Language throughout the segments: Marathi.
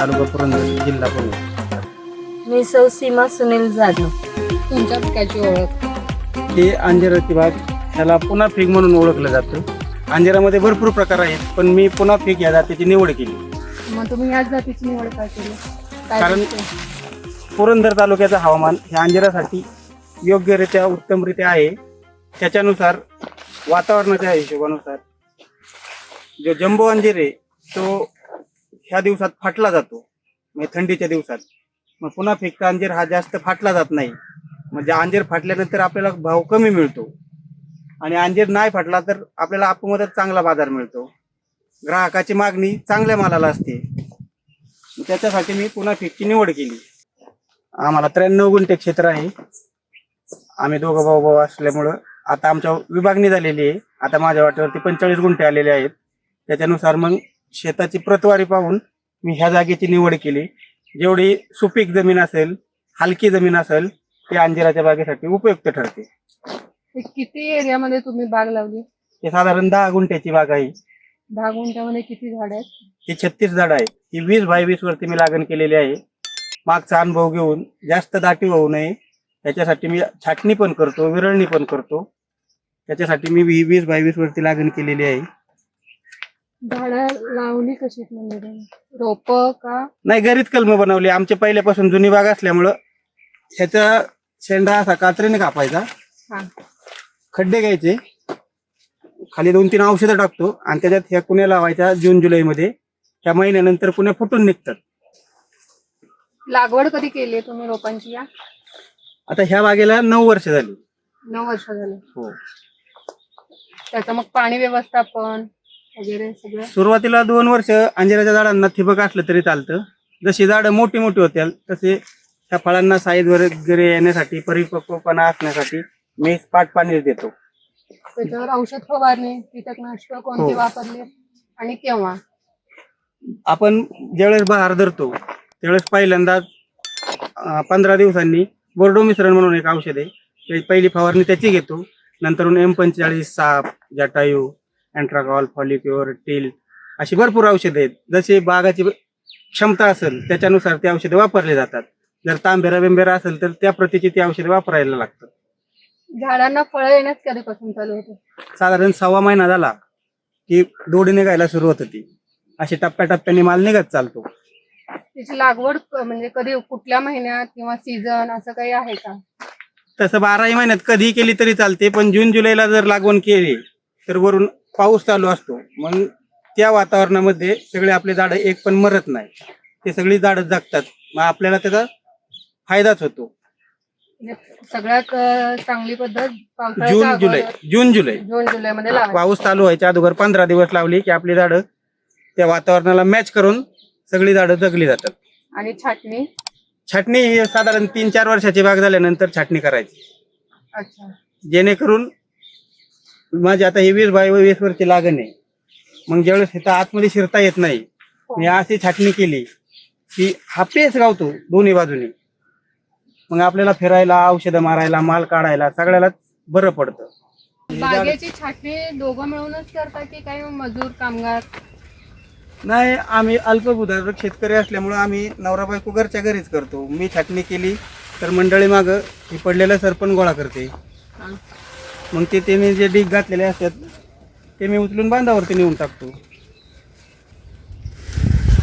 तालुका पुरंदर जिल्हा पुणे मी सौ सीमा सुनील जाधव. तुमच्या पिकाची ओळख. हे अंजिराची बाग ह्याला पुन्हा पीक म्हणून ओळखलं जातं. अंजिरामध्ये भरपूर प्रकार आहेत पण मी पुन्हा पीक या जातीची निवड केली. मग तुम्ही याच जातीची निवड का केली? काय कारण? पुरंदर तालुक्याचं हवामान हे अंजिरासाठी योग्यरित्या उत्तमरित्या आहे. त्याच्यानुसार वातावरणाच्या हिशोबानुसार जो जम्बो अंजीर आहे तो ह्या दिवसात फाटला जातो. म्हणजे थंडीच्या दिवसात. मग पुन्हा फिक्का अंजीर हा जास्त फाटला जात नाही. म्हणजे अंजीर फाटल्यानंतर आपल्याला भाव कमी मिळतो. आणि अंजीर नाही फाटला तर आपल्याला आपुमधत चांगला बाजार मिळतो. ग्राहकाची मागणी चांगल्या मालाला असते. त्याच्यासाठी मी पुन्हा फेकची निवड केली. आम्हाला त्र्याण्णव गुंठे क्षेत्र आहे. आम्ही दोघं भाऊ भाऊ असल्यामुळं आता आमच्या विभागणी झालेली आहे. आता माझ्या वाटेवरती पंचेचाळीस गुंठे आलेले आहेत. त्याच्यानुसार मग शेताची प्रतवारी पाहून मी ह्या जागेची निवड केली. जेवढी सुपीक जमीन असेल हलकी जमीन असेल ती अंजिराच्या बागेसाठी उपयुक्त ठरते. हे किती एरियामध्ये तुम्ही बाग लावली? हे साधारण दहा गुंठ्याची बाग आहे. दहा गुंठ्यामध्ये किती झाड आहेत? ही छत्तीस झाड आहेत. ही वीस बाय वीस वरती मी लागण केलेली आहे. मागचा अनुभव घेऊन जास्त दाटी होऊ नये. त्याच्यासाठी मी छाटणी पण करतो विरळणी पण करतो. त्याच्यासाठी मी वीस बाय वीस वरती लागण केलेली आहे. झाडं लावली कशी म्हणजे? रोप का? नाही घरीच कलम बनवली. आमच्या पहिल्यापासून जुनी बाग असल्यामुळं ह्याचा शेंडा असा कात्रीने कापायचा. खड्डे घ्यायचे. खाली दोन तीन औषधं टाकतो आणि त्याच्यात ह्या कुण्या लावायच्या जून जुलैमध्ये. त्या महिन्यानंतर पुण्या फुटून निघतात. लागवड कधी केली आहे तुम्ही रोपांची या? आता ह्या बागेला नऊ वर्ष झाली. नऊ वर्ष झाले. हो. त्याचं मग पाणी व्यवस्थापन? वगैरे सगळं? सुरुवातीला दोन वर्ष अंजिराच्या झाडांना ठिबक असलं तरी चालतं. जशी झाडं मोठी मोठी होतील तसे त्या फळांना साईज वगैरे येण्यासाठी परिपक्वपणा असण्यासाठी मी पाट पाणी देतो. त्याच्यावर औषध फवारणी कीटकनाशक कोणते हो. वापरले आणि केव्हा? आपण ज्यावेळेस बहार धरतो त्यावेळेस पहिल्यांदा पंधरा दिवसांनी बोर्डो मिश्रण म्हणून एक औषध आहे. ते पहिली फवारणी त्याची घेतो. नंतर एम पंचेचाळीस साप जटायू अँट्राकॉल फॉलिक्युअर टील अशी भरपूर औषधं आहेत. जशी बागाची क्षमता असेल त्याच्यानुसार ते औषधं वापरले जातात. जर तांबेरा बिंबेरा असेल तर त्या प्रतीची ती औषधं वापरायला लागतात. झाडांना फळं येण्यास कधीपासून चालू होते? साधारण सव्वा महिना झाला की दोडी निघायला सुरुवात होती अशी टप्प्याटप्प्याने माल निघत चालतो. त्याची लागवड क- म्हणजे कधी कुठल्या महिन्यात किंवा सीझन असं काही आहे का? तसं बाराही महिन्यात कधी केली तरी चालते पण जून जुलैला जर लागवण केली तर वरून पाऊस चालू असतो. मग त्या वातावरणामध्ये सगळे आपले झाडं एक पण मरत नाही. ते सगळी झाडं जगतात. मग आपल्याला त्याचा फायदाच होतो. सगळ्यात चांगली पद्धत जून जुलै. जून जुलै. जून जुलै मध्ये पाऊस चालू व्हायच्या अगोदर पंधरा दिवस लावली की आपली झाडं त्या वातावरणाला मॅच करून सगळी झाडं जगली जातात. आणि छाटणी? छाटणी ही साधारण तीन चार वर्षाची बाग झाल्यानंतर छाटणी करायची. अच्छा. जेणेकरून माझी आता ही वीस बाय वीस वरची लागण आहे. मग ज्यावेळेस इथं आतमध्ये शिरता येत नाही मी अशी छाटणी केली की हा पेच गावतो दोन्ही बाजूनी. मग आपल्याला फिरायला औषधं मारायला माल काढायला सगळ्यालाच बरं पडतं. बागेची छाटणी दोघं मिळूनच करता की काही मजूर कामगार? नाही आम्ही अल्पभूधारक शेतकरी असल्यामुळं आम्ही नवरा बायको घरच्या घरीच करतो. मी छाटणी केली तर मंडळी मागं ही पडलेलं सरपण गोळा करते. हा. मग ते त्याने जे डीग घातलेले असतात ते मी उचलून बांधावरती नेऊन टाकतो.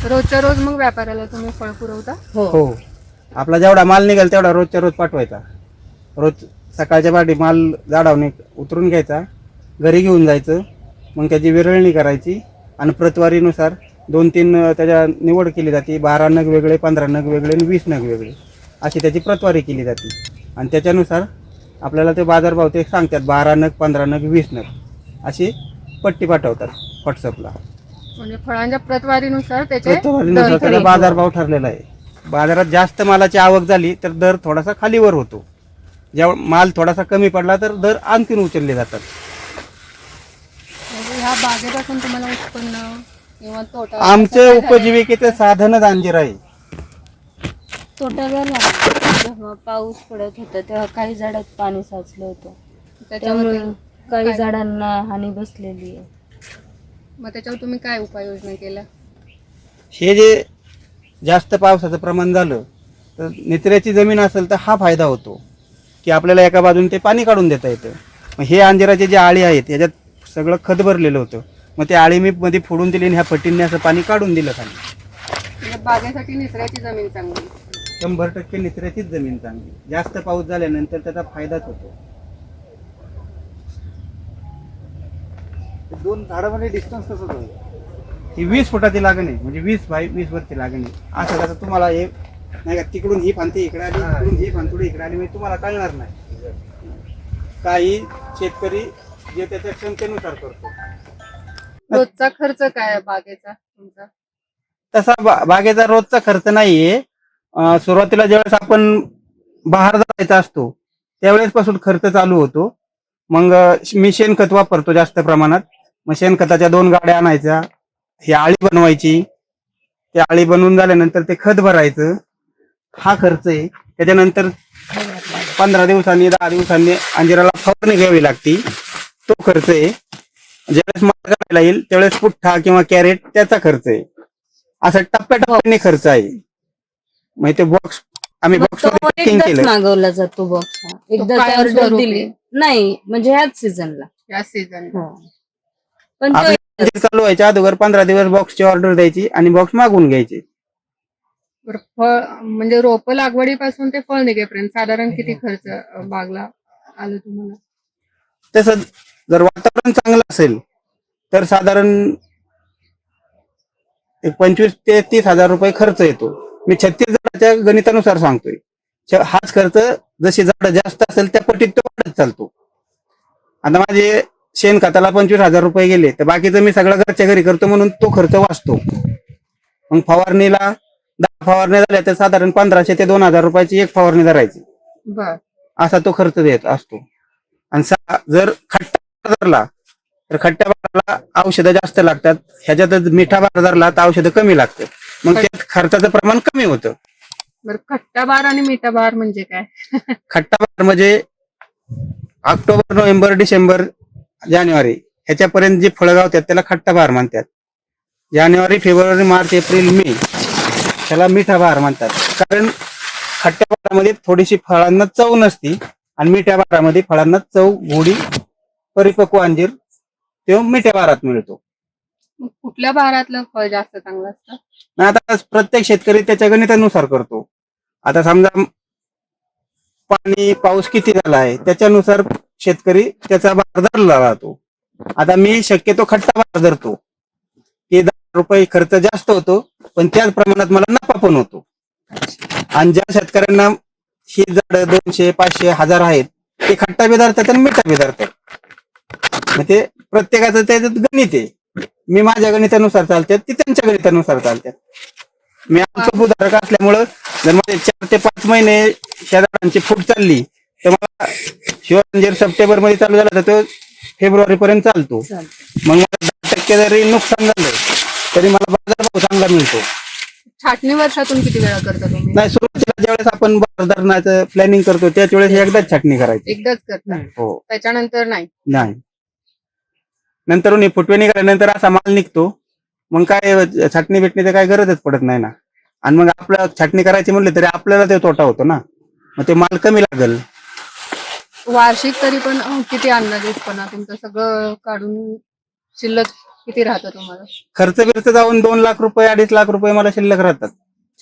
रोजच्या रोज मग व्यापाऱ्याला तुम्ही फळ पुरवता? हो. आपला जेवढा माल निघेल तेवढा रोजच्या रोज पाठवायचा. रोज सकाळच्या पाठी माल झाडावणे उतरून घ्यायचा घरी घेऊन जायचं मग त्याची विरळणी करायची आणि प्रतवारीनुसार दोन तीन त्याच्या निवड केली जाते. बारा नग वेगळे पंधरा नग वेगळे आणि वीस नग वेगळे. अशी त्याची प्रतवारी केली जाते. आणि त्याच्यानुसार आपल्याला ते बाजारभाव ते सांगतात बारा नग पंधरा नग वीस नग अशी पट्टी पाठवतात व्हॉट्सअपला म्हणजे फळांच्या प्रतवारीनुसार त्याचे प्रतवारीनुसार दर त्याचा बाजारभाव ठरलेला आहे. बाजारात जास्त मालाची आवक झाली तर दर थोडासा खालीवर होतो. जेव्हा माल थोडासा कमी पडला तर दर आणखीन उचलले जातात. म्हणजे ह्या बागेपासून तुम्हाला उत्पन्न किंवा तोटा आमचे? उपजीविकेचे साधनच अंजीर आहे. तोटा झाला जेव्हा पाऊस पडत होता तेव्हा काही झाडात पाणी साचलं होतं. त्याच्यावर त्यामुळे काही काय? झाडांना हानी बसलेली आहे. मग त्याच्यावर तुम्ही काय उपाययोजना केल्या? हे जे जास्त पावसाचं प्रमाण झालं तर निचऱ्याची जमीन असेल तर हा फायदा होतो की आपल्याला एका बाजूने ते पाणी काढून देता येतं. मग हे अंजिराचे जे आळी आहेत याच्यात सगळं खत भरलेलं होतं. मग ते आळी मी मध्ये फोडून दिली आणि ह्या पट्टीने असं पाणी काढून दिलं खाली. म्हणजे बागेसाठी निसर्गाची जमीन चांगली. शंभर टक्के निचऱ्याचीच जमीन चांगली. जास्त पाऊस झाल्यानंतर त्याचा फायदाच होतो. दोन झाडामध्ये डिस्टन्स कसं होईल ही वीस फुटाची लागण आहे. म्हणजे वीस बाय वीस वरची लागण आहे. असं कसं तुम्हाला हे नाही का तिकडून ही फांती इकडे आली तिकडून ही फांतुडी इकडे आली म्हणजे तुम्हाला कळणार नाही. काही शेतकरी जे त्याच्या क्षमतेनुसार करतो. रोजचा खर्च काय आहे बागेचा तुमचा? तसा बा- बागेचा रोजचा खर्च नाहीये. सुरुवातीला ज्यावेळेस आपण बाहेर जायचा असतो त्यावेळेस पासून खर्च चालू होतो. मग मी शेणखत वापरतो जास्त प्रमाणात. मग शेणखताच्या दोन गाड्या आणायच्या. ही आळी बनवायची. त्या आळी बनवून झाल्यानंतर ते खत भरायचं. हा खर्च आहे. त्याच्यानंतर पंधरा दिवसांनी दहा दिवसांनी अंजिराला फवारणी घ्यावी लागती. तो खर्च आहे. ज्यावेळेस मला करायला येईल त्यावेळेस पुठ्ठा किंवा कॅरेट त्याचा खर्च आहे. असा टप्प्याटप्प्याने खर्च आहे. मग ते बॉक्स आम्ही बॉक्स पॅकिंग एकदाच केलं. मागवला जातो बॉक्स एकदा कायम ऑर्डर स्वरूपी? दिली? नाही म्हणजे ह्याच सीझनला या सीझन पण तो आपली अंजीर चालू व्हायच्या अगोदर पंधरा दिवस बॉक्सची ऑर्डर द्यायची आणि बॉक्स मागवून घ्यायचे. फळ म्हणजे रोप लागवडीपासून ते फळ निघेपर्यंत साधारण किती खर्च अं, बागला आलं तुम्हाला? तसं जर वातावरण चांगलं असेल तर साधारण एक पंचवीस ते तीस हजार रुपये खर्च येतो. मी छत्तीस झाडाच्या गणितानुसार सांगतोय. हाच खर्च जशी झाडं जास्त असेल त्या पटीत तो वाढत चालतो. आता माझे शेणखताला पंचवीस हजार रुपये गेले तर बाकीचं मी सगळं घरच्या घरी करतो म्हणून तो खर्च वाचतो. मग फवारणीला दहा फवारणी झाल्या तर साधारण पंधराशे ते दोन हजार रुपयाची एक फवारणी धरायची. असा तो खर्च देत असतो. आणि जर खट्टा धरला तर खट्ट्या भाराला औषधं जास्त लागतात. ह्याच्यातच मिठा भार धरला तर औषधं कमी लागतात. मग त्यात खर्चाचं प्रमाण कमी होतं. बर खट्टा बार आणि मिठा बार म्हणजे काय? खट्टा भार म्हणजे ऑक्टोबर नोव्हेंबर डिसेंबर जानेवारी ह्याच्यापर्यंत जी फळं गावतात त्याला खट्टा बहार म्हणतात. जानेवारी फेब्रुवारी मार्च एप्रिल मे त्याला मिठा बहार म्हणतात. कारण खट्ट्या बहारामध्ये थोडीशी फळांना चव नसती आणि मिठ्या बहारामध्ये फळांना चव गोडी परिपक्व अंजीर तो मिठ्या बहारात मिळतो. मग कुठल्या बहारातलं फळ जास्त चांगलं असतं? आता प्रत्येक शेतकरी त्याच्या गणितानुसार करतो. आता समजा पाणी पाऊस किती झाला आहे त्याच्यानुसार शेतकरी त्याचा भार धरला राहतो. आता मी शक्यतो खट्टा भार धरतो. की दहा रुपये खर्च जास्त होतो पण त्याच प्रमाणात मला नफा पण होतो. आणि ज्या शेतकऱ्यांना ही झाड दोनशे पाचशे हजार आहेत ते खट्टा बी धरतात आणि मिठा बी धरतात. मग ते प्रत्येकाचं त्याच्यात गणित आहे. मी माझ्या गणितानुसार चालतात ती त्यांच्या गणितानुसार चालतात मी आमचं उदाहरक असल्यामुळं जर माझे चार ते पाच महिने त्या झाडांची फूट चालली तर मला शिवरंजीर सप्टेंबरमध्ये चालू झाला तर तो फेब्रुवारी पर्यंत चालतो. मग मला दहा टक्के जरी नुकसान झालं तरी मला बाजारभाव चांगला मिळतो. छाटणी वर्षातून किती वेळा करता तुम्ही? नाही सुरुवातीला ज्यावेळेस आपण बाजारनाचं प्लॅनिंग करतो त्याच वेळेस एकदाच छाटणी करायची. एकदाच करता. हो. त्याच्यानंतर नाही? नाही. नंतर उन्ही फुटवे निघाल्यानंतर असा माल निघतो मग काय छाटणी भेटण्याची काय गरजच पडत नाही ना आणि मग आपलं छाटणी करायची म्हणलं तरी आपल्याला ते तोटा होतो ना मग ते माल कमी लागल वार्षिक तरी पण किती अंदाजे उत्पन्न तुमचं सगळं काढून शिल्लक किती राहतं तुम्हाला खर्च बिर्च जाऊन दोन लाख रुपये अडीच लाख रुपये मला शिल्लक राहतात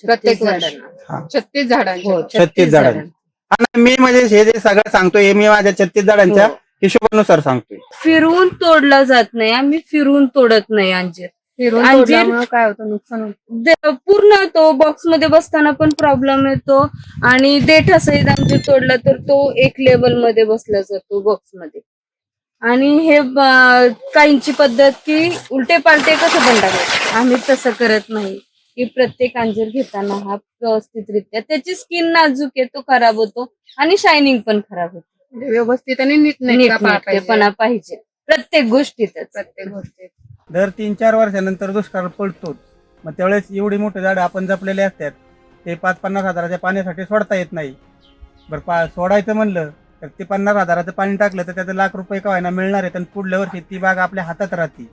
प्रत्येक छत्तीस. हा. छत्तीस झाडांचे हो. आणि मी म्हणजे हे जे सगळं सांगतोय हे मी माझ्या छत्तीस झाडांच्या हो. हिशोबानुसार सांगतोय. फिरून तोडला जात नाही आम्ही फिरून तोडत नाही अंजीर. फिरून अंजीर- तोडल्यामुळं काय होतं? नुकसान होतं. दे- पूर्ण तो बॉक्समध्ये बसताना पण प्रॉब्लेम येतो आणि देठा सहित अंजीर तोडला तर तो एक लेवलमध्ये बसला जातो बॉक्समध्ये. आणि हे ब- काहींची पद्धत की उलटे पालटे कसं पण टाकायचं आम्ही तसं करत नाही. की प्रत्येक अंजीर घेताना हा व्यवस्थितरित्या त्याची स्किन नाजूक आहे तो खराब होतो आणि शायनिंग पण खराब होतो. म्हणजे व्यवस्थित आणि नीट नीटनेटकेपणा पाहिजे. प्रत्येक गोष्टीतच. प्रत्येक गोष्टीत. दर तीन चार वर्षानंतर दुष्काळ पडतोच. मग त्यावेळेस एवढी मोठी झाडं आपण जपलेले असतात ते पाच पन्नास हजाराच्या पाण्यासाठी सोडता येत नाही. बरं पा सोडायचं म्हणलं तर ते पन्नास हजाराचं पाणी टाकलं तर त्याचं लाख रुपये का व्हायना मिळणार आहेत आणि पुढल्या वर्षी ती बाग आपल्या हातात राहते.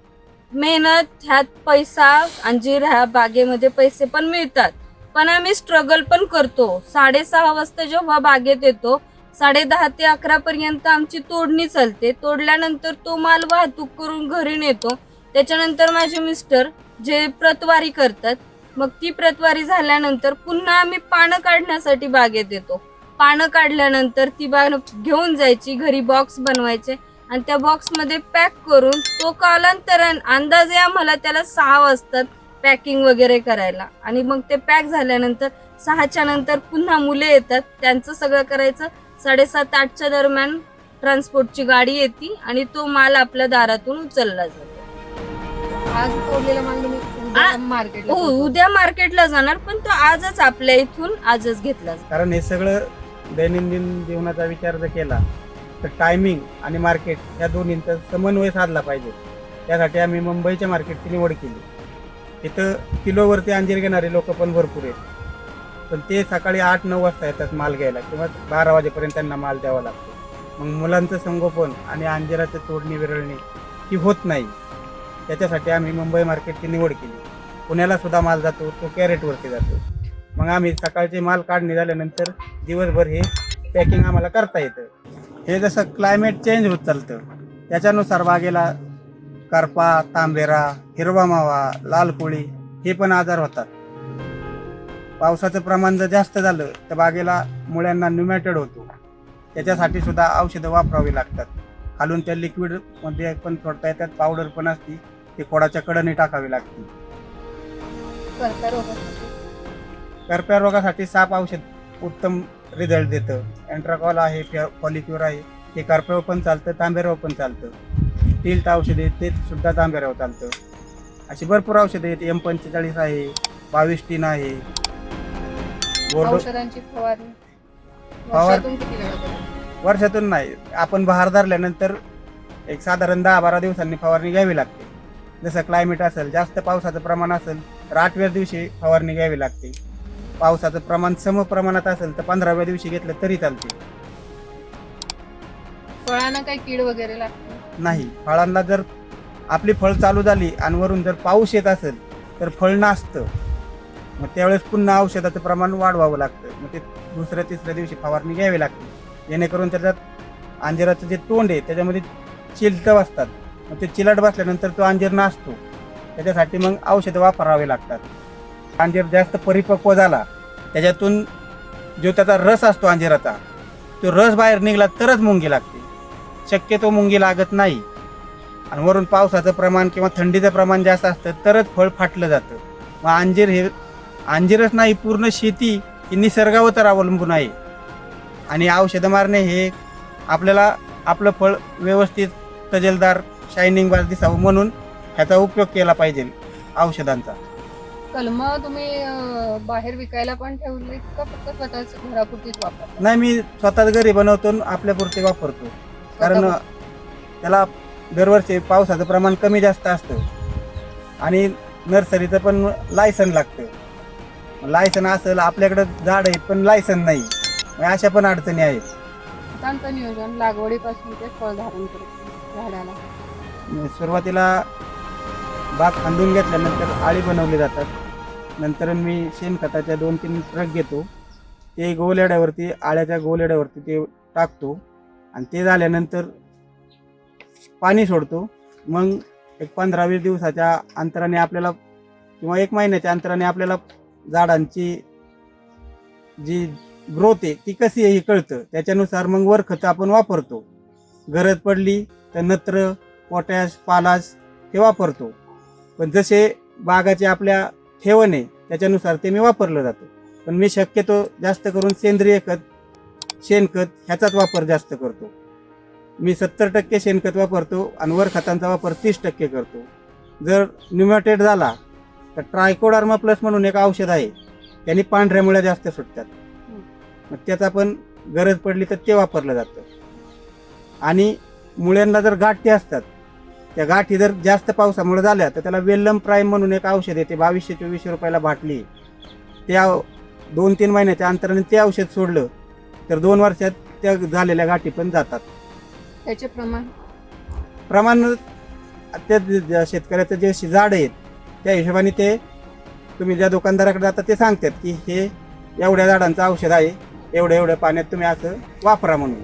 मेहनत ह्यात पैसा अंजीर ह्या बागेमध्ये पैसे पण मिळतात. पण आम्ही स्ट्रगल पण करतो. साडेसहा वाजता जेव्हा बागेत येतो साडे दहा ते अकरा पर्यंत आमची तोडणी चालते. तोडल्यानंतर तो माल वाहतूक करून घरी नेतो. त्याच्यानंतर माझे मिस्टर जे प्रतवारी करतात मग ती प्रतवारी झाल्यानंतर पुन्हा आम्ही पानं काढण्यासाठी बागेत येतो. पानं काढल्यानंतर ती बाग घेऊन जायची घरी बॉक्स बनवायचे आणि त्या बॉक्समध्ये पॅक करून तो कालांतरान अंदाजे आम्हाला त्याला सहा वाजतात पॅकिंग वगैरे करायला. आणि मग ते पॅक झाल्यानंतर सहाच्या नंतर पुन्हा मुले येतात त्यांचं सगळं करायचं. साडेसात आठच्या दरम्यान ट्रान्सपोर्टची गाडी येते आणि तो माल आपल्या दारातून उचलला जातो. आज तोडलेला माल तुम्ही उद्या मार्केटला हो. उद्या मार्केटला जाणार पण तो आजच आपल्या इथून आजच घेतला जातो. कारण हे सगळं दैनंदिन जीवनाचा विचार जर केला तर टायमिंग आणि मार्केट या दोन्हींचा समन्वय साधला पाहिजे. त्यासाठी आम्ही मुंबईच्या मार्केटची निवड केली. तिथं किलोवरती अंजीर घेणारे लोक पण भरपूर आहेत. पण ते सकाळी आठ नऊ वाजता येतात माल घ्यायला किंवा बारा वाजेपर्यंत त्यांना माल द्यावा लागतो. मग मुलांचं संगोपन आणि अंजिराचं तोडणी विरळणी ही होत नाही. त्याच्यासाठी आम्ही मुंबई मार्केटची निवड केली. पुण्याला सुद्धा माल जातो तो कॅरेटवरती जातो. मग आम्ही सकाळचे माल काढणी झाल्यानंतर दिवसभर हे पॅकिंग आम्हाला करता येतं. हे जसं क्लायमेट चेंज होत चालतं त्याच्यानुसार बागेला करपा तांबेरा हिरवा मावा लाल कोळी हे पण आजार होतात. पावसाचं प्रमाण जर जास्त झालं तर बागेला मुळ्यांना न्युमॅटेड होतो. त्याच्यासाठी सुद्धा औषधं वापरावी लागतात. खालून त्या लिक्विडमध्ये पण सोडता येतात पावडर पण असती ती खोडाच्या कडने टाकावी लागते. करप्या रोगासाठी साप औषध उत्तम रिझल्ट देतं. अँट्राकॉल आहे पॉलिक्युर आहे ते करप्यावर पण चालतं तांब्यावर पण चालतं. टिल्ट औषध आहे ते सुद्धा तांब्यावर चालतं. अशी भरपूर औषधं आहेत एम पंचेचाळीस आहे बावीस टीन आहे बोर्डो औषधांची फवारणी. फवार- वर्षातून किती वेळा करता? वर्षातून नाही. आपण बहार धरल्यानंतर एक साधारण दहा बारा दिवसांनी फवारणी घ्यावी लागते. जसं क्लायमेट असेल जास्त पावसाचं प्रमाण असेल तर आठव्या दिवशी फवारणी घ्यावी लागते. पावसाचं प्रमाण सम प्रमाणात असेल तर पंधराव्या दिवशी घेतलं तरी चालते. फळांना काही कीड वगैरे लागते? नाही. फळांना जर आपली फळ चालू झाली आणि वरून जर पाऊस येत असेल तर फळ नासतं. मग त्यावेळेस पुन्हा औषधाचं प्रमाण वाढवावं लागतं. मग ते दुसऱ्या तिसऱ्या दिवशी फवारणी घ्यावी लागते. जेणेकरून त्याच्यात अंजिराचं जे तोंड आहे त्याच्यामध्ये चिलटं बसतात. मग ते चिलट बसल्यानंतर तो अंजीर नासतो. त्याच्यासाठी मग औषधं वापरावे लागतात. अंजीर जास्त परिपक्व झाला त्याच्यातून जो त्याचा रस असतो अंजिराचा तो रस बाहेर निघाला तरच मुंगी लागते. शक्यतो मुंगी लागत नाही. आणि वरून पावसाचं प्रमाण किंवा थंडीचं प्रमाण जास्त असतं तरच फळ फाटलं जातं. मग अंजीर हे अंजीरच नाही पूर्ण शेती ही निसर्गावर तर अवलंबून आहे. आणि औषधं मारणे हे आपल्याला आपलं फळ व्यवस्थित तजेलदार शायनिंग बार दिसावं म्हणून ह्याचा उपयोग केला पाहिजे औषधांचा. कलम तुम्ही अं, बाहेर विकायला पण ठेवले का फक्त स्वतःच घरापुरतीच वापर नाही मी स्वतःच घरी बनवतो आणि आपल्यापुरते वापरतो. कारण त्याला दरवर्षी पावसाचं प्रमाण कमी जास्त असतं. आणि नर्सरीचं पण लायसन लागतं. लायसन असेल आपल्याकडं झाड आहे पण लायसन नाही. मग अशा पण अडचणी आहेत. नियोजन लागवडीपासून ते फळ धारण करत झाडाला. सुरुवातीला बाग खांदून घेतल्यानंतर आळी बनवली जातात. नंतर मी शेणखताच्या दोन तीन ट्रक घेतो. ते गोलेड्यावरती आळ्याच्या गोलेड्यावरती ते टाकतो. आणि ते झाल्यानंतर पाणी सोडतो. मग एक पंधरा वीस दिवसाच्या अंतराने आपल्याला किंवा एक महिन्याच्या अंतराने आपल्याला झाडांची जी ग्रोथ आहे ती कशी आहे हे कळतं. त्याच्यानुसार मग वर खतं आपण वापरतो. गरज पडली तर नत्र पोटॅश पालाश हे वापरतो. पण जसे बागाचे आपल्या ठेवण आहे त्याच्यानुसार ते मी वापरलं जातं. पण मी शक्यतो जास्त करून सेंद्रिय खत शेणखत ह्याचाच वापर जास्त करतो. मी सत्तर टक्के शेणखत वापरतो आणि वर खतांचा वापर तीस टक्के करतो. जर न्युमॅटेड झाला तर ट्रायकोडार्मा प्लस म्हणून एक औषध आहे. त्यांनी पांढऱ्या मुळ्या जास्त सुटतात. मग त्याचा पण गरज पडली तर ते वापरलं जातं. आणि मुळ्यांना जर गाठी असतात त्या गाठी जर जास्त पावसामुळे झाल्या तर त्याला वेल्लम प्राईम म्हणून एक औषध येते बावीसशे चोवीसशे रुपयाला बाटली. त्या दोन तीन महिन्याच्या अंतराने ते औषध सोडलं तर दोन वर्षात त्या झालेल्या गाठी पण जातात. त्याचे प्रमाण? प्रमाण त्या शेतकऱ्याचं जे झाड आहेत त्या हिशोबाने ते तुम्ही ज्या दुकानदाराकडे जाता ते सांगतात की हे एवढ्या झाडांचं औषध आहे एवढ्या एवढ्या पाण्यात तुम्ही असं वापरा म्हणून.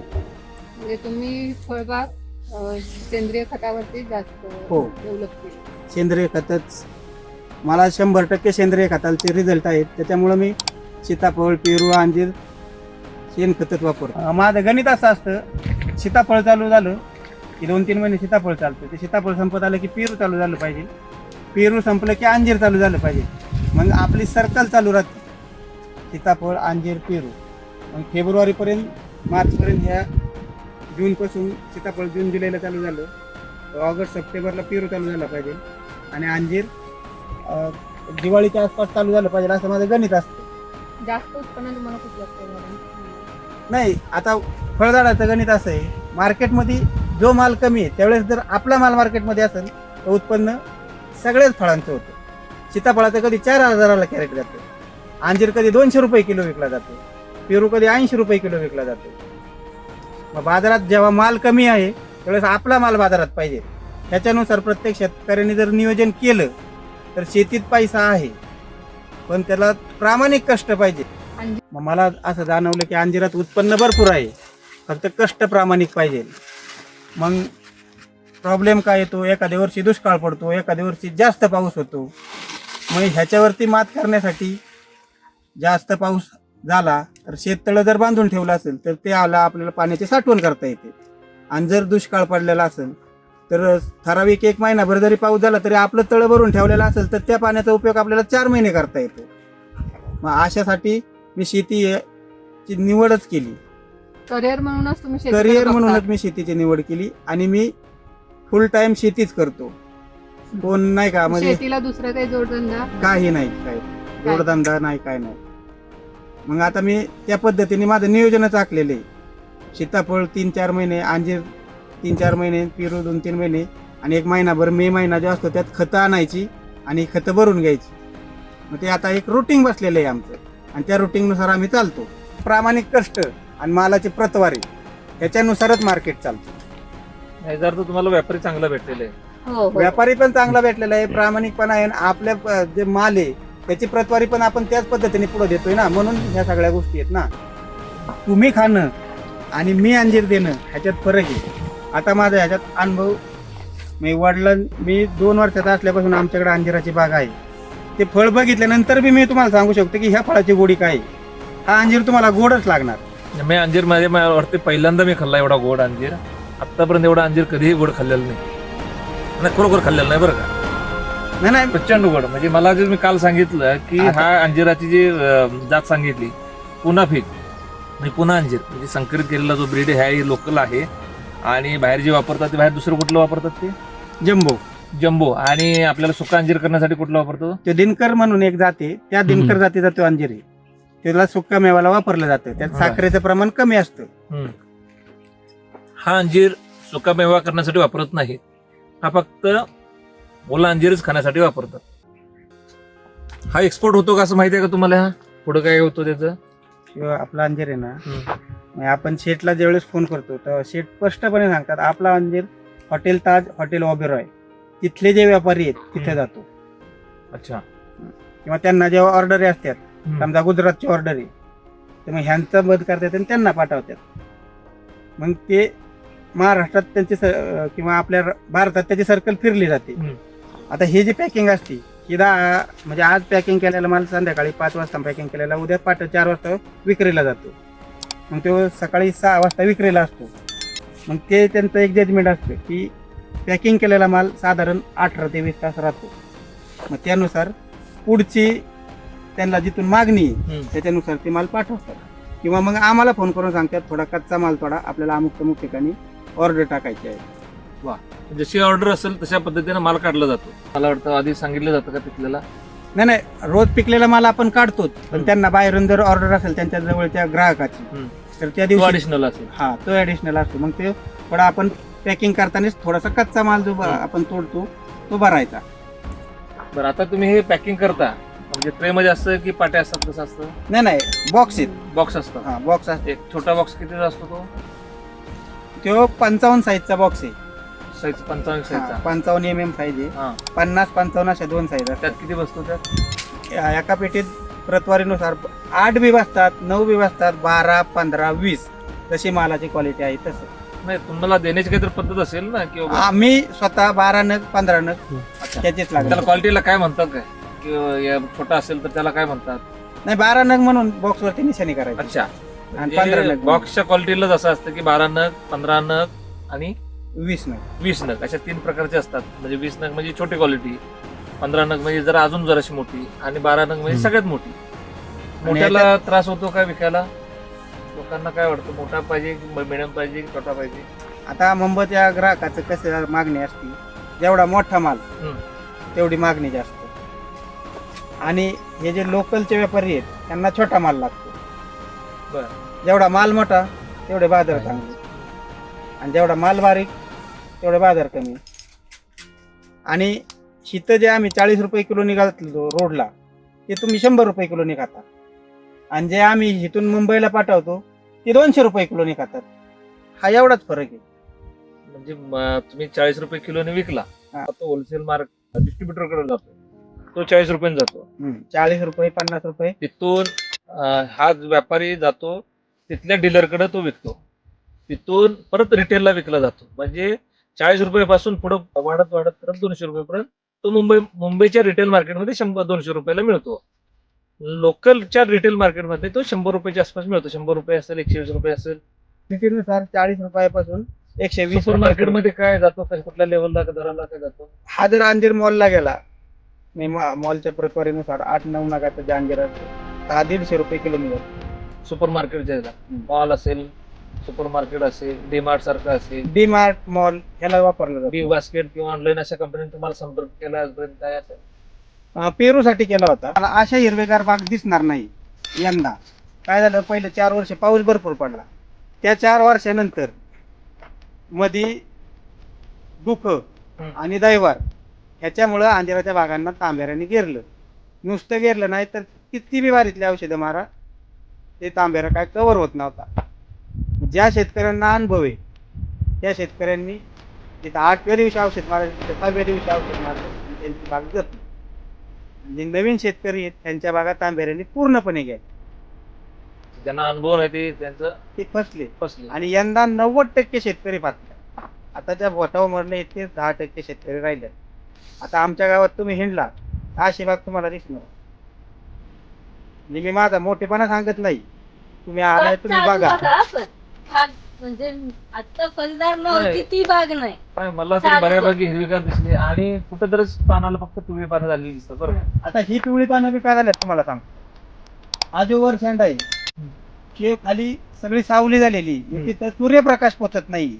म्हणजे तुम्ही फळबाग अं, सेंद्रिय खतावरती जास्त हो. डेव्हलप केली. सेंद्रिय खतच. मला शंभर टक्के सेंद्रिय खताचे रिझल्ट आहेत. त्याच्यामुळं मी सीताफळ पेरू अंजीर शेणखतच वापरतो. अं, माझं गणित असं असतं सीताफळ चालू झालं की दोन तीन महिने सीताफळ चालतं. ते सीताफळ संपत आलं की पेरू चालू झालं पाहिजे. पेरू संपलं की अंजीर चालू झालं पाहिजे. मग आपली सर्कल चालू राहते. सीताफळ अंजीर पेरू. मग फेब्रुवारीपर्यंत मार्चपर्यंत ह्या जूनपासून सीताफळ जून जुलैला चालू झालं. ऑगस्ट सप्टेंबरला पेरू चालू झाला पाहिजे. आणि अंजीर दिवाळीच्या आसपास चालू झालं पाहिजे असं माझं गणित असतं. जास्त उत्पन्न तुम्हाला कुठलं असतं नाही आता फळझाडाचं गणित असं आहे. मार्केटमध्ये जो माल कमी आहे त्यावेळेस जर आपला माल मार्केटमध्ये असेल तर उत्पन्न सगळ्याच फळांचं होतं. सीताफळाचं कधी चार हजाराला कॅरेट जातं. अंजीर कधी दोनशे रुपये किलो विकला जातो. पेरू कधी ऐंशी रुपये किलो विकला जातो. मग बाजारात जेव्हा माल कमी आहे त्यावेळेस आपला माल बाजारात पाहिजे. त्याच्यानुसार प्रत्येक शेतकऱ्यांनी जर नियोजन केलं तर शेतीत पैसा आहे. पण त्याला प्रामाणिक कष्ट पाहिजे. मग मला असं जाणवलं की अंजिरात उत्पन्न भरपूर आहे. फक्त कष्ट प्रामाणिक पाहिजे. मग प्रॉब्लेम काय येतो? एखाद्या वर्षी दुष्काळ पडतो एखाद्या वर्षी जास्त पाऊस होतो. मग ह्याच्यावरती मात करण्यासाठी जास्त पाऊस झाला तर शेततळं जर बांधून ठेवलं असेल तर ते आला आपल्याला पाण्याची साठवण करता येते. आणि जर दुष्काळ पडलेला असेल तर ठराविक एक महिनाभर जरी पाऊस झाला तरी आपलं तळं भरून ठेवलेलं असेल तर त्या पाण्याचा उपयोग आपल्याला चार महिने करता येतो. मग अशासाठी मी शेती ची निवडच केली. करिअर म्हणूनच तुम्ही करिअर. म्हणूनच मी शेतीची निवड केली आणि मी फुल टाइम शेतीच करतो. कोण नाही का म्हणजे शेतीला दुसरं काही जोडधंदा? काही नाही काय? जोडधंदा नाही काय नाही. मग आता मी त्या पद्धतीने माझं नियोजनच आखलेलं आहे. सीताफळ तीन चार महिने अंजीर तीन चार महिने पेरू दोन तीन महिने आणि एक महिनाभर मे महिना जो असतो त्यात खतं आणायची आणि खतं भरून घ्यायची. मग ते आता एक रुटीन बसलेलं आहे आमचं. आणि त्या रुटीननुसार आम्ही चालतो. प्रामाणिक कष्ट आणि मालाची प्रतवारी. ह्याच्यानुसारच मार्केट चालतं. नाही जर तर तुम्हाला व्यापारी चांगला भेटलेला आहे. हो हो. व्यापारी पण चांगला भेटलेला आहे प्रामाणिकपणा आहे आणि आपल्या जे माल आहे त्याची प्रतवारी पण आपण त्याच पद्धतीने पुढे देतोय ना म्हणून ह्या सगळ्या गोष्टी आहेत ना. तुम्ही खाणं आणि मी अंजीर देणं ह्याच्यात फरक आहे. आता माझा ह्याच्यात अनुभव मी वडिलां मी दोन वर्षाचा असल्यापासून आमच्याकडे अंजिराची बाग आहे. ते फळ बघितल्यानंतर बी मी तुम्हाला सांगू शकतो की ह्या फळाची गोडी काय आहे. हा अंजीर तुम्हाला गोडच लागणार. मी अंजीर माझ्या मला वाटते पहिल्यांदा मी खाल्ला एवढा गोड अंजीर. आतापर्यंत एवढा अंजीर कधीही गोड खाल्लेला नाही. नाही खरोखर खाल्लेला नाही बरं का? नाही नाही. प्रचंड गोड. म्हणजे मला जे मी काल सांगितलं की हा अंजिराची जी अं, जात सांगितली पुन्हा फीक म्हणजे पुन्हा अंजीर. म्हणजे संकरित केलेला जो ब्रीड आहे हे लोकल आहे. आणि बाहेर जे वापरतात ते बाहेर दुसरं कुठलं वापरतात ते? जम्बो. जम्बो. आणि आपल्याला सुका अंजीर करण्यासाठी कुठलं वापरतो? ते दिनकर म्हणून एक जाते त्या दिनकर जातीचा तो अंजीर आहे. त्याला सुक्का मेवाला वापरलं जातं. त्यात. साखरेचं प्रमाण कमी असतं. हम्म. हा अंजीर सुका मेवा करण्यासाठी वापरत नाही. हा फक्त ओला अंजीरच खाण्यासाठी वापरतात. हा एक्सपोर्ट होतो का असं माहिती आहे का तुम्हाला? हा पुढे काय होतो त्याचं? किंवा आपला अंजीर आहे ना. म्हणजे आपण शेटला ज्यावेळेस फोन करतो तर शेट स्पष्टपणे सांगतात आपला अंजीर हॉटेल ताज हॉटेल ऑबेरॉय तिथले जे व्यापारी आहेत तिथे. जातो. अच्छा. किंवा त्यांना जेव्हा ऑर्डर असतात. समजा गुजरातची ऑर्डर आहे तर मग ह्यांचं बंद करतात आणि त्यांना पाठवतात. मग ते महाराष्ट्रात त्यांची स- किंवा आपल्या र- भारतात त्याची सर्कल फिरली जाते. हम्म. आता ही जी पॅकिंग असते ही दहा म्हणजे आज पॅकिंग केलेला माल संध्याकाळी पाच वाजता पॅकिंग केलेला उद्या पाठ चार वाजता विक्रीला जातो. मग तो सकाळी सहा वाजता विक्रीला असतो. मग ते त्यांचं एक जजमेंट असतं की पॅकिंग केलेला माल साधारण अठरा ते वीस तास राहतो. मग त्यानुसार पुढची त्यांना जिथून मागणी आहे, हम्म. त्याच्यानुसार ते माल पाठवतात. किंवा मग आम्हाला फोन करून सांगतात थोडा कच्चा माल थोडा आपल्याला अमुक तमुक ठिकाणी ऑर्डर टाकायची आहे. जशी ऑर्डर असेल तशा पद्धतीने माल काढला जातो. मला वाटतं आधी सांगितलं जातं का तिथल्याला नाही नाही. रोज पिकलेला माल आपण काढतोच. पण हम्म. त्यांना बाहेरून जर ऑर्डर असेल त्यांच्या जवळच्या ग्राहकाची हम्म. तर त्या तो दिवशी ऍडिशनल असेल हा तो ऍडिशनल असतो. मग ते थोडा आपण पॅकिंग करतानाच थोडासा कच्चा माल जो ब- हम्म. आपण तोडतो तो भरायचा. बरं आता तुम्ही हे पॅकिंग करता. म्हणजे ट्रे मध्ये असतं की पाट्या असतात कसं असतं? नाही नाही. बॉक्स आहेत. बॉक्स असतं हा बॉक्स एक छोटा बॉक्स कितीचा असतो तो? तो पंचावन्न साईजचा बॉक्स आहे. साईज पंचावन्न साईजचा पंचावन्न एम एम साईज आहे. हा. पन्नास पंचावन्न अशा दोन साईज त्यात किती बसतो त्यात एका पेटीत प्रतवारीनुसार आठ बी बसतात नऊ बी बसतात बारा पंधरा वीस. जशी मालाची क्वालिटी आहे तसं. नाही तुम्हाला देण्याची काहीतरी पद्धत असेल ना की बाबा- आम्ही स्वतः बारा नग पंधरा नग अच्छा. त्याचेच त्याला लागतात क्वालिटीला काय म्हणतात काय? किंवा या छोटा असेल तर त्याला काय म्हणतात? नाही बारा नग म्हणून बॉक्स वरती निशाणी करायची. अच्छा. आणि पंधरा नग बॉक्सच्या क्वालिटीला जसं असतं की बारा नग पंधरा नग आणि वीस नग. वीस नग. अशा तीन प्रकारचे असतात. म्हणजे वीस नग म्हणजे छोटी क्वालिटी पंधरा नग म्हणजे जरा अजून जराशी मोठी आणि बारा नग म्हणजे सगळ्यात मोठी. मोठ्याला त्रास होतो काय विकायला? लोकांना काय वाटतं? मोठा पाहिजे मिडियम पाहिजे की छोटा पाहिजे? आता मुंबईच्या ग्राहकाचं कसं मागणी असते. जेवढा मोठा माल हम्म. तेवढी मागणी जास्त. आणि हे जे लोकलचे व्यापारी आहेत त्यांना छोटा माल लागतो. बर. जेवढा माल मोठा तेवढे बाजार चांगले. आणि जेवढा माल बारीक तेवढे बाजार कमी. आणि शीत जे आम्ही चाळीस रुपये किलो निघालो रोडला ते तुम्ही शंभर रुपये किलो निघाता. आणि जे आम्ही इथून मुंबईला पाठवतो ते दोनशे रुपये किलो निघातात. हा एवढाच फरक आहे. म्हणजे म- तुम्ही चाळीस रुपये किलोने विकला हा. तो होलसेल मार्क डिस्ट्रीब्युटरकडे जातो. तो चाळीस रुपयाने जातो. चाळीस रुपये पन्नास रुपये. तिथून हा व्यापारी जातो तिथल्या डीलरकडे तो विकतो. तिथून परत रिटेलला विकला जातो. म्हणजे चाळीस रुपयापासून पुढे वाढत वाढत परत दोनशे रुपयेपर्यंत तो मुंबई मुंबईच्या रिटेल मार्केटमध्ये शंभर दोनशे रुपयाला मिळतो. लोकलच्या रिटेल मार्केटमध्ये तो शंभर रुपयाच्या आसपास मिळतो. शंभर रुपये असेल एकशे वीस रुपये असेल. विक्रीनुसार चाळीस रुपयापासून एकशे वीस मार्केटमध्ये काय जातो कुठल्या लेवलला दराला काय जातो? हा जर अंजीर मॉलला गेला मी मॉलच्या प्रतवारीनुसार आठ नऊ नगाचा अंजीर असतो. तर हा दीडशे रुपये किलो मिळेल सुपर मार्केटच्या हम्म. मॉल असेल सुपर मार्केट असेल डीमार्ट सारखं असेल डी मार्ट मॉल ह्याला वापरलं बी बास्केट किंवा ऑनलाईन अशा कंपनीने तुम्हाला संपर्क केला आजपर्यंत काय असेल? जातं पेरूसाठी केला होता. मला अशा हिरवेगार बाग दिसणार नाही यंदा. काय झालं पहिले चार वर्ष पाऊस भरपूर पडला. त्या चार वर्षानंतरमध्ये दुःख आणि दैवार ह्याच्यामुळं अंजिराच्या बागांना तांब्याऱ्याने गेरलं नुसतं गेरलं नाही तर किती बी बारीतले औषधं मारा. ते तांब्यारा काय कवर होत नव्हता. ज्या शेतकऱ्यांना अनुभव आहे त्या शेतकऱ्यांनी तिथं आठव्या दिवशी औषध मारायचं तिथं सहाव्या दिवशी औषध मारलं त्यांची बाग जपली. जे नवीन शेतकरी आहेत त्यांच्या बागा तांब्याऱ्यांनी पूर्णपणे घ्या ज्यांना अनुभव नाही ते त्यांचं ते फसले. फसले. आणि यंदा नव्वद टक्के शेतकरी पात्र आता त्या बोटावर मरले ते दहा टक्के शेतकरी राहिले. आता आमच्या गावात तुम्ही हिंडला अशी बाग तुम्हाला दिसणार. म्हणजे मी माझा मोठेपणा सांगत नाही. तुम्ही आलाय तुम्ही बघा. म्हणजे आता फलदार नव्हती नाही. ती बाग नाही. काय मला तरी. बऱ्यापैकी हिरवीगार दिसली. आणि कुठेतरी पानाला फक्त पिवळी पानं झालेली दिसतात बरं का? आता ही पिवळी पानं बी काय झाल्यात तुम्हाला सांग? आजोवर शेंड आहे. की खाली सगळी सावली झालेली. हम्म. तिथं सूर्यप्रकाश पोचत नाही.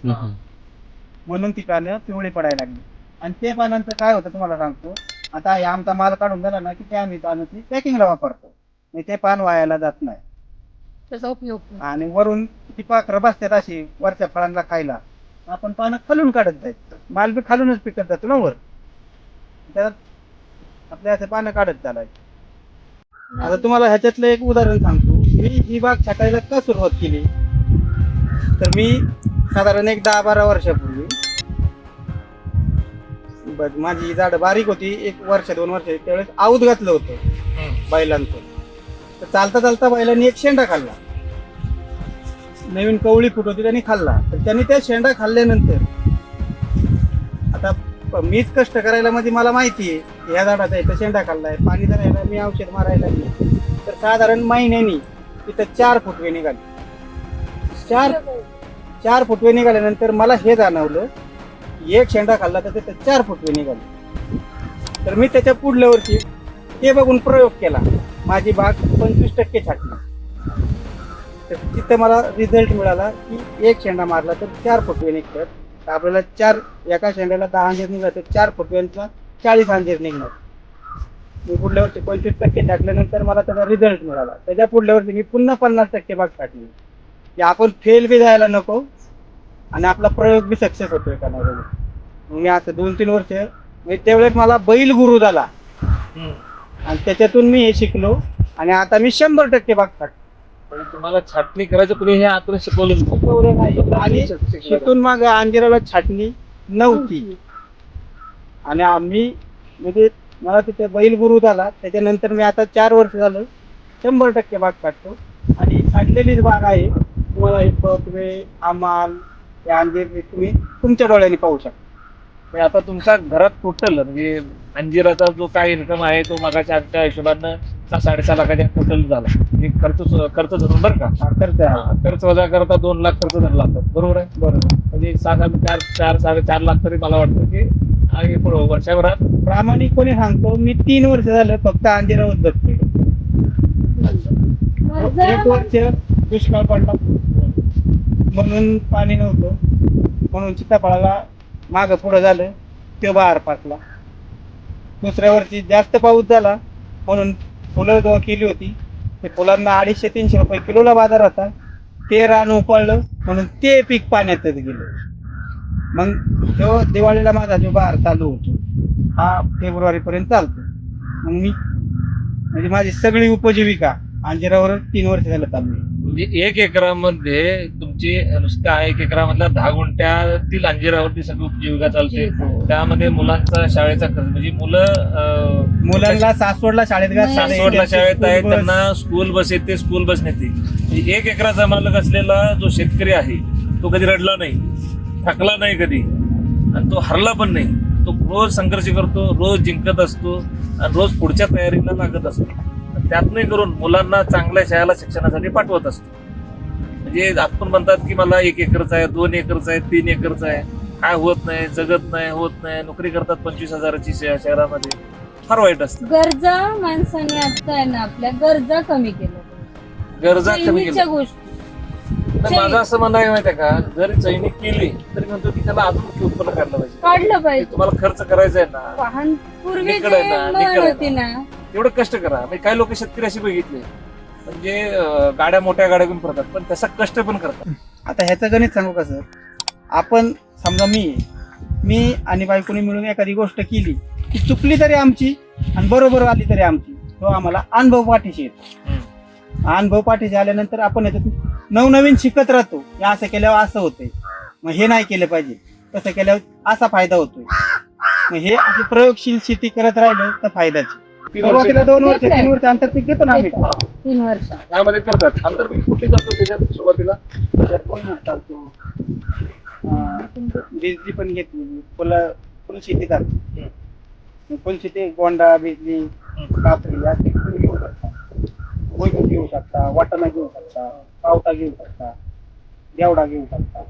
म्हणून ती पानं पिवळी पडायला लागली. आणि ते पानांचं काय होतं तुम्हाला सांगतो. आता हे आमचा माल काढून झाला ना की ते आम्ही पानं ती पॅकिंगला वापरतो. आणि ते पान वायाला जात नाही. त्याचा उपयोग. आणि वरून ती पाखरं बसतात अशी वरच्या फळांना खायला. आपण पानं खालून काढत जायचं. माल बी खालूनच पिकत जातो ना वर. त्यात आपल्या असं पानं काढत चालायचं. आता तुम्हाला ह्याच्यातलं एक उदाहरण सांगतो. मी ही बाग छाटायला का सुरुवात केली? तर मी साधारण एक दहा बारा वर्षापूर्वी ब- माझी झाडं बारीक होती. एक वर्ष दोन वर्ष त्यावेळेस आऊत घातलं होतं बैलांचं. तर चालता चालता बैलांनी एक शेंडा खाल्ला. नवीन कवळी फुट होती त्यांनी खाल्ला. तर त्यांनी त्या शेंडा खाल्ल्यानंतर आता प- मीच कष्ट करायला मध्ये मला माहिती आहे की ह्या झाडाचा इथं शेंडा खाल्लाय पाणी धरायला मी औषध मारायला मी तर साधारण महिन्यानी तिथं चार फुटवे निघाले. चार चार फुटवे निघाल्यानंतर मला हे जाणवलं एक शेंडा खाल्ला तर तिथं चार फुटवे निघाले. तर मी त्याच्या पुढल्या वर्षी ते बघून प्रयोग केला. माझी बाग पंचवीस टक्के छाटली. तर तिथं मला रिझल्ट मिळाला की एक शेंडा मारला तर चार फुटवे निघतात. तर आपल्याला चार एका शेंड्याला दहा अंजीर निघाला तर चार फुटव्यांचा चाळीस अंजीर निघणार. मी पुढल्या वर्षी पंचवीस टक्के टाकल्यानंतर मला त्याचा रिझल्ट मिळाला. त्याच्या पुढल्या वर्षी मी पुन्हा पन्नास टक्के बाग टाकली की आपण फेल बी जायला नको आणि आपला प्रयोग बी सक्सेस होतोय का नाही मी आता दोन तीन वर्ष म्हणजे त्यावेळेस मला बैल गुरु झाला. आणि त्याच्यातून मी हे शिकलो. आणि आता मी शंभर टक्के बाग टाकतो पण तुम्हाला छाटणी करायचं कुणी हे आतून शिकवलं. आणि तिथून मग अंजिराला छाटणी नव्हती. आणि आम्ही म्हणजे मला तिथे बैल गुरु झाला. त्याच्यानंतर मी आता चार वर्ष झालं शंभर टक्के बाग काढतो. आणि काढलेलीच बाग आहे. तुम्हाला हे तुम्ही आमाल हे अंजीर तुम्ही तुमच्या डोळ्यांनी पाहू शकता. म्हणजे आता तुमचा घरात टोटल म्हणजे अंजिराचा जो काय इन्कम आहे तो मगाच्या आजच्या हिशोबानं सहा साडेसहा लाखाच्या टोटल झाला. म्हणजे खर्च खर्च धरून बरं का? हा, खर्च वजा करता दोन लाख खर्च धरला लागतात बरोबर आहे? बरोबर. म्हणजे सहा चार चार साडेचार लाख तरी मला वाटतं की आहे पुढं वर्षभरात. प्रामाणिकपणे सांगतो मी तीन वर्ष झालं फक्त अंजिरावर जगतोय एक वर्ष दुष्काळ पडला. म्हणून पाणी नव्हतं. म्हणून सीताफळाला माग पुढं झालं ते बाहेर पाठला दुसऱ्या वर्षी जास्त पाऊस झाला म्हणून फुलं जेव्हा केली होती. ते फुलांना अडीचशे तीनशे रुपये किलोला बाजार होता. ते रान उकळलं म्हणून ते पीक पाण्यातच गेलं. मग तेव्हा दिवाळीला माझा जो बाहेर चालू होतो हा फेब्रुवारी पर्यंत चालतो. मग मी म्हणजे माझी सगळी उपजीविका अंजिरावर तीन वर्ष झालं चालू आहे. म्हणजे एक एकरामध्ये तुमची नुसत्या एक एकरामधल्या दहा गुंठ्यातील अंजिरावरती सगळी उपजीविका चालते. त्यामध्ये मुलांचा शाळेचा खर्च म्हणजे मुलं मुलांना सासवडला शाळेत सासवडला शाळेत आहे स्कूल बस. त्यांना स्कूल बस येते स्कूल बस नेते. म्हणजे एक एकराचा मालक असलेला जो शेतकरी आहे तो कधी रडला नाही थकला नाही कधी आणि तो हरला पण नाही. तो रोज संघर्ष करतो रोज जिंकत असतो आणि रोज पुढच्या तयारीला लागत असतो. त्यातनंही करून मुलांना चांगल्या शाळेला शिक्षणासाठी पाठवत असतो. म्हणजे आपण म्हणतात की मला एक एकरचा आहे दोन एकरचा आहे तीन एकरचा आहे. काय होत नाही जगत नाही होत नाही. नोकरी करतात पंचवीस हजाराची शहरामध्ये. फार वाईट असतं. गरजा माणसाने आता आहे ना आपल्या गरजा कमी केल्या गरजा कमी केल्या. गोष्टी. माझं असं म्हणणं आहे माहितीये का? जरी चैनी केली तरी म्हणतो की त्याला अजून किती उत्पन्न काढलं पाहिजे. काढलं पाहिजे. तुम्हाला खर्च करायचा आहे ना. वाहन पूर्वी निकड आहे ना, निकड आहे होती ना. एवढं कष्ट करा. म्हणजे काही लोक शेतकरी अशी बघितले. म्हणजे अं, गाड्या मोठ्या गाड्या घेऊन फिरतात पण तसा कष्ट पण करतात. आता ह्याचं गणित सांगू का सर? आपण समजा मी आहे. मी आणि बायकोनी मिळून एखादी गोष्ट केली ती चुकली तरी आमची आणि बरोबर आली तरी आमची. तो आम्हाला अनुभव पाठीशी येतो. अनुभव पाठीशी आल्यानंतर आपण याच्यातून नवनवीन शिकत राहतो. हे असं केल्यावर असं होतंय. मग हे नाही केलं पाहिजे. तसं केल्यावर असा फायदा होतोय. मग हे प्रयोगशील शेती करत राहिलं तर फायदाची. तीन सुरुवातीला दोन वर्ष. तीन वर्ष अंतर पीक घेतो ना आम्ही. तीन वर्ष. यामध्ये करतात आंतरपीक कुठली करतो त्याच्यात सुरुवातीला? कोण चालतो बिजली पण घेतली फुल फुल शेती चालते फुल शेती गोंडा बिजली कापरी तुम्ही घेऊ शकता. कोयती घेऊ शकता वाटाणा घेऊ शकता पावटा घेऊ शकता देवडा घेऊ शकता.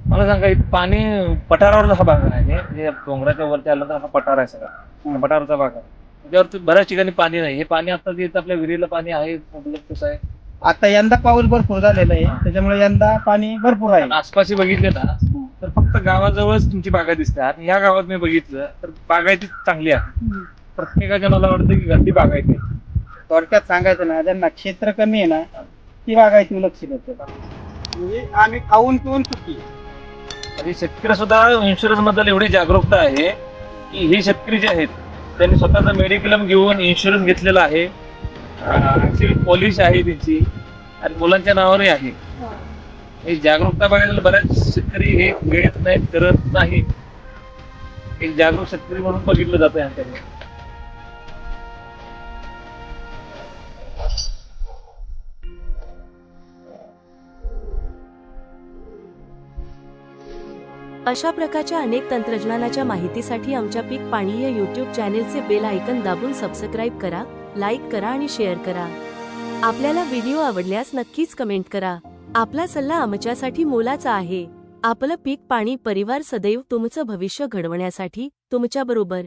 मला सांगा इथं पाणी पठारावरचा हा भाग आहे म्हणजे डोंगराच्या वरती आलं तर हा पठार आहे सगळा. हम्म. पठाराचा भाग आहे. त्याच्यावरती बऱ्याच ठिकाणी पाणी नाही. हे पाणी आता इथं आपल्या विहिरीला पाणी आहे उपलब्ध कसं आहे आता यंदा पाऊस भरपूर झालेला आहे. त्याच्यामुळे यंदा पाणी भरपूर आहे. आणि आसपासही बघितले ना तर फक्त गावाजवळच तुमची बागा दिसते. आणि या गावात मी बघितलं तर बागायती चांगली आहे. प्रत्येकाच्या मला वाटतं की घरटी बागायती थोडक्यात सांगायचं ना ज्यांना क्षेत्र कमी आहे ना ती बागायती लक्ष देतात म्हणजे आम्ही खाऊन पिऊन चुकी आणि शेतकरी सुद्धा इन्शुरन्सबद्दल एवढी जागरूकता आहे की हे शेतकरी जे आहेत त्यांनी स्वतःचा मेडिक्लेम घेऊन इन्शुरन्स घेतलेला आहे. पॉलिश आहे त्यांची आणि मुलांच्या नावावरही आहे. ही जागरूकता बघायला बऱ्याच शेतकरी हे घेत नाहीत करत नाही एक जागरूक शेतकरी म्हणून बघितलं जातं यांच्याकडे अशा प्रकारच्या अनेक तंत्रज्ञानाच्या माहितीसाठी आमच्या पीक पाणी या यूट्यूब चॅनेलचे बेल आयकन दाबून सबस्क्राईब करा लाईक करा आणि शेअर करा. आपल्याला व्हिडिओ आवडल्यास नक्कीच कमेंट करा. आपला सल्ला आमच्यासाठी मोलाचा आहे. आपलं पीक पाणी परिवार सदैव तुमचं भविष्य घडवण्यासाठी तुमच्याबरोबर